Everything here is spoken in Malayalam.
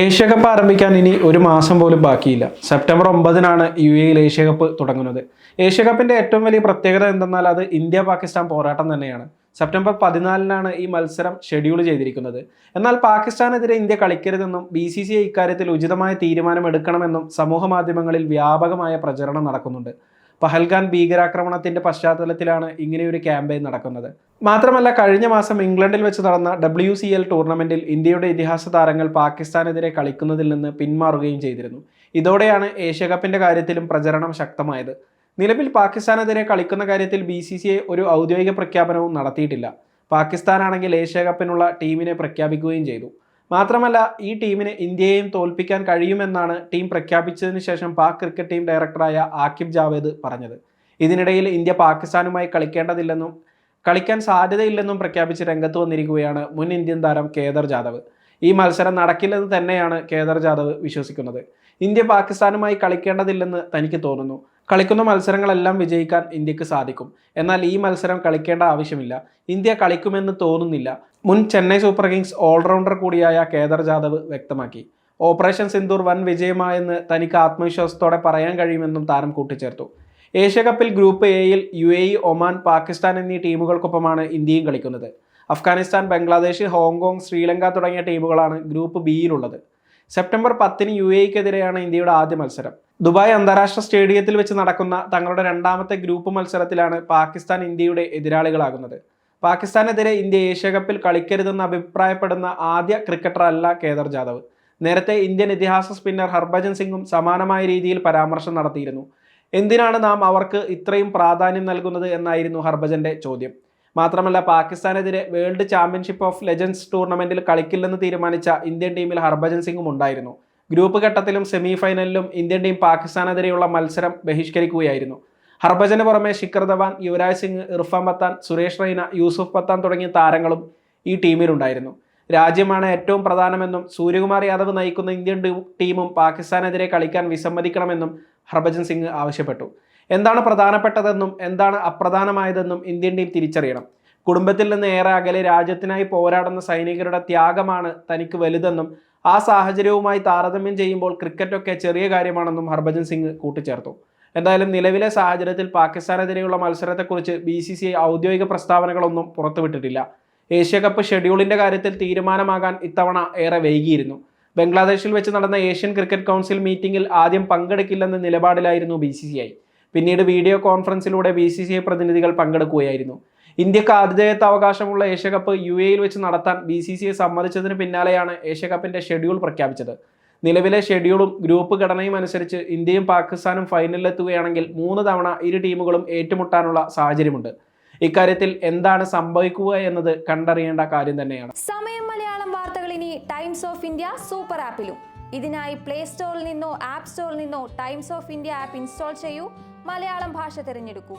ഏഷ്യ കപ്പ് ആരംഭിക്കാൻ ഇനി ഒരു മാസം പോലും ബാക്കിയില്ല. സെപ്റ്റംബർ ഒമ്പതിനാണ് യു എയിൽ ഏഷ്യ കപ്പ് തുടങ്ങുന്നത്. ഏഷ്യ കപ്പിന്റെ ഏറ്റവും വലിയ പ്രത്യേകത എന്തെന്നാൽ അത് ഇന്ത്യ പാകിസ്ഥാൻ പോരാട്ടം തന്നെയാണ്. സെപ്റ്റംബർ പതിനാലിനാണ് ഈ മത്സരം ഷെഡ്യൂൾ ചെയ്തിരിക്കുന്നത്. എന്നാൽ പാകിസ്ഥാനെതിരെ ഇന്ത്യ കളിക്കരുതെന്നും ബി സി സി ഐ ഇക്കാര്യത്തിൽ ഉചിതമായ തീരുമാനം എടുക്കണമെന്നും സമൂഹ മാധ്യമങ്ങളിൽ വ്യാപകമായ പ്രചരണം നടക്കുന്നുണ്ട്. പഹൽഗാൻ ഭീകരാക്രമണത്തിന്റെ പശ്ചാത്തലത്തിലാണ് ഇങ്ങനെയൊരു ക്യാമ്പയിൻ നടക്കുന്നത്. മാത്രമല്ല കഴിഞ്ഞ മാസം ഇംഗ്ലണ്ടിൽ വെച്ച് നടന്ന ഡബ്ല്യു സി എൽ ടൂർണമെന്റിൽ ഇന്ത്യയുടെ ഇതിഹാസ താരങ്ങൾ പാകിസ്ഥാനെതിരെ കളിക്കുന്നതിൽ നിന്ന് പിന്മാറുകയും ചെയ്തിരുന്നു. ഇതോടെയാണ് ഏഷ്യ കപ്പിന്റെ കാര്യത്തിലും പ്രചരണം ശക്തമായത്. നിലവിൽ പാകിസ്ഥാനെതിരെ കളിക്കുന്ന കാര്യത്തിൽ ബി സി സി ഐ ഒരു ഔദ്യോഗിക പ്രഖ്യാപനവും നടത്തിയിട്ടില്ല. പാകിസ്ഥാനാണെങ്കിൽ ഏഷ്യ കപ്പിനുള്ള ടീമിനെ പ്രഖ്യാപിക്കുകയും ചെയ്തു. മാത്രമല്ല ഈ ടീമിന് ഇന്ത്യയെയും തോൽപ്പിക്കാൻ കഴിയുമെന്നാണ് ടീം പ്രഖ്യാപിച്ചതിന് ശേഷം പാക് ക്രിക്കറ്റ് ടീം ഡയറക്ടറായ ആക്കിബ് ജാവേദ് പറഞ്ഞത്. ഇതിനിടയിൽ ഇന്ത്യ പാകിസ്ഥാനുമായി കളിക്കേണ്ടതില്ലെന്നും കളിക്കാൻ സാധ്യതയില്ലെന്നും പ്രഖ്യാപിച്ച് രംഗത്ത് വന്നിരിക്കുകയാണ് മുൻ ഇന്ത്യൻ താരം കേദർ ജാദവ്. ഈ മത്സരം നടക്കില്ലെന്ന് തന്നെയാണ് കേദർ ജാദവ് വിശ്വസിക്കുന്നത്. ഇന്ത്യ പാകിസ്ഥാനുമായി കളിക്കേണ്ടതില്ലെന്ന് തനിക്ക് തോന്നുന്നു. കളിക്കുന്ന മത്സരങ്ങളെല്ലാം വിജയിക്കാൻ ഇന്ത്യയ്ക്ക് സാധിക്കും. എന്നാൽ ഈ മത്സരം കളിക്കേണ്ട ആവശ്യമില്ല. ഇന്ത്യ കളിക്കുമെന്ന് തോന്നുന്നില്ല. മുൻ ചെന്നൈ സൂപ്പർ കിങ്സ് ഓൾറൗണ്ടർ കൂടിയായ കേദർ ജാദവ് വ്യക്തമാക്കി. ഓപ്പറേഷൻ സിന്ദൂർ വൻ വിജയമായെന്ന് തനിക്ക് ആത്മവിശ്വാസത്തോടെ പറയാൻ കഴിയുമെന്നും താരം കൂട്ടിച്ചേർത്തു. ഏഷ്യ കപ്പിൽ ഗ്രൂപ്പ് എയിൽ U A E Oman Pakistan എന്നീ ടീമുകൾക്കൊപ്പമാണ് ഇന്ത്യയും കളിക്കുന്നത്. അഫ്ഗാനിസ്ഥാൻ ബംഗ്ലാദേശ് ഹോങ്കോങ് ശ്രീലങ്ക തുടങ്ങിയ ടീമുകളാണ് ഗ്രൂപ്പ് ബിയിലുള്ളത്. സെപ്റ്റംബർ പത്തിന് യു എക്കെതിരെയാണ് ഇന്ത്യയുടെ ആദ്യ മത്സരം. ദുബായ് അന്താരാഷ്ട്ര സ്റ്റേഡിയത്തിൽ വെച്ച് നടക്കുന്ന തങ്ങളുടെ രണ്ടാമത്തെ ഗ്രൂപ്പ് മത്സരത്തിലാണ് പാകിസ്ഥാൻ ഇന്ത്യയുടെ എതിരാളികളാകുന്നത്. പാകിസ്ഥാനെതിരെ ഇന്ത്യ ഏഷ്യാകപ്പിൽ കളിക്കരുതെന്ന് അഭിപ്രായപ്പെടുന്ന ആദ്യ ക്രിക്കറ്ററല്ല കേദർ ജാദവ്. നേരത്തെ ഇന്ത്യൻ ഇതിഹാസ സ്പിന്നർ ഹർഭജൻ സിംഗും സമാനമായ രീതിയിൽ പരാമർശം നടത്തിയിരുന്നു. എന്തിനാണ് നാം അവർക്ക് ഇത്രയും പ്രാധാന്യം നൽകുന്നത് എന്നായിരുന്നു ഹർഭജന്റെ ചോദ്യം. മാത്രമല്ല പാകിസ്ഥാനെതിരെ വേൾഡ് ചാമ്പ്യൻഷിപ്പ് ഓഫ് ലെജൻഡ്സ് ടൂർണമെന്റിൽ കളിക്കില്ലെന്ന് തീരുമാനിച്ച ഇന്ത്യൻ ടീമിൽ ഹർഭജൻ സിംഗും ഉണ്ടായിരുന്നു. ഗ്രൂപ്പ് ഘട്ടത്തിലും സെമി ഫൈനലിലും ഇന്ത്യൻ ടീം പാകിസ്ഥാനെതിരെയുള്ള മത്സരം ബഹിഷ്കരിക്കുകയായിരുന്നു. ഹർഭജന് പുറമെ ശിഖർ ധവാൻ യുവരാജ് സിംഗ് ഇർഫാൻ പത്താൻ സുരേഷ് റൈന യൂസുഫ് പത്താൻ തുടങ്ങിയ താരങ്ങളും ഈ ടീമിലുണ്ടായിരുന്നു. രാജ്യമാണ് ഏറ്റവും പ്രധാനമെന്നും സൂര്യകുമാർ യാദവ് നയിക്കുന്ന ഇന്ത്യൻ ടീമും പാകിസ്ഥാനെതിരെ കളിക്കാൻ വിസമ്മതിക്കണമെന്നും ഹർഭജൻ സിംഗ് ആവശ്യപ്പെട്ടു. എന്താണ് പ്രധാനപ്പെട്ടതെന്നും എന്താണ് അപ്രധാനമായതെന്നും ഇന്ത്യൻ ടീം തിരിച്ചറിയണം. കുടുംബത്തിൽ നിന്ന് ഏറെ അകലെ രാജ്യത്തിനായി പോരാടുന്ന സൈനികരുടെ ത്യാഗമാണ് തനിക്ക് വലുതെന്നും ആ സാഹചര്യവുമായി താരതമ്യം ചെയ്യുമ്പോൾ ക്രിക്കറ്റൊക്കെ ചെറിയ കാര്യമാണെന്നും ഹർഭജൻ സിംഗ് കൂട്ടിച്ചേർത്തു. എന്തായാലും നിലവിലെ സാഹചര്യത്തിൽ പാകിസ്ഥാനെതിരെയുള്ള മത്സരത്തെക്കുറിച്ച് ബി സി സി ഐ ഔദ്യോഗിക പ്രസ്താവനകളൊന്നും പുറത്തുവിട്ടിട്ടില്ല. ഏഷ്യ കപ്പ് ഷെഡ്യൂളിന്റെ കാര്യത്തിൽ തീരുമാനമാകാൻ ഇത്തവണ ഏറെ വൈകിയിരുന്നു. ബംഗ്ലാദേശിൽ വെച്ച് നടന്ന ഏഷ്യൻ ക്രിക്കറ്റ് കൗൺസിൽ മീറ്റിംഗിൽ ആദ്യം പങ്കെടുക്കില്ലെന്ന നിലപാടിലായിരുന്നു ബി പിന്നീട് വീഡിയോ കോൺഫറൻസിലൂടെ ബി പ്രതിനിധികൾ പങ്കെടുക്കുകയായിരുന്നു. ഇന്ത്യയ്ക്ക് ആതിഥേയത്വ ഏഷ്യ കപ്പ് യു എയിൽ വെച്ച് നടത്താൻ ബി സി സി ഐ സമ്മതിച്ചതിന് പിന്നാലെയാണ് ഏഷ്യ കപ്പിന്റെ ഷെഡ്യൂൾ പ്രഖ്യാപിച്ചത്. നിലവിലെ ഷെഡ്യൂളും ഗ്രൂപ്പ് ഘടനയും അനുസരിച്ച് ഇന്ത്യയും പാകിസ്ഥാനും ഫൈനലിലെത്തുകയാണെങ്കിൽ മൂന്ന് തവണ ഇരു ടീമുകളും ഏറ്റുമുട്ടാനുള്ള സാഹചര്യമുണ്ട്. ഇക്കാര്യത്തിൽ എന്താണ് സംഭവിക്കുക എന്നത് കണ്ടറിയേണ്ട കാര്യം തന്നെയാണ്. സമയം മലയാളം വാർത്തകൾ ഇനി ടൈംസ് ഓഫ് ഇന്ത്യ സൂപ്പർ ആപ്പിലും. ഇതിനായി പ്ലേ സ്റ്റോറിൽ നിന്നോ ആപ്പ് സ്റ്റോറിൽ നിന്നോ Times of India app install ചെയ്യൂ. മലയാളം ഭാഷ തിരഞ്ഞെടുക്കൂ.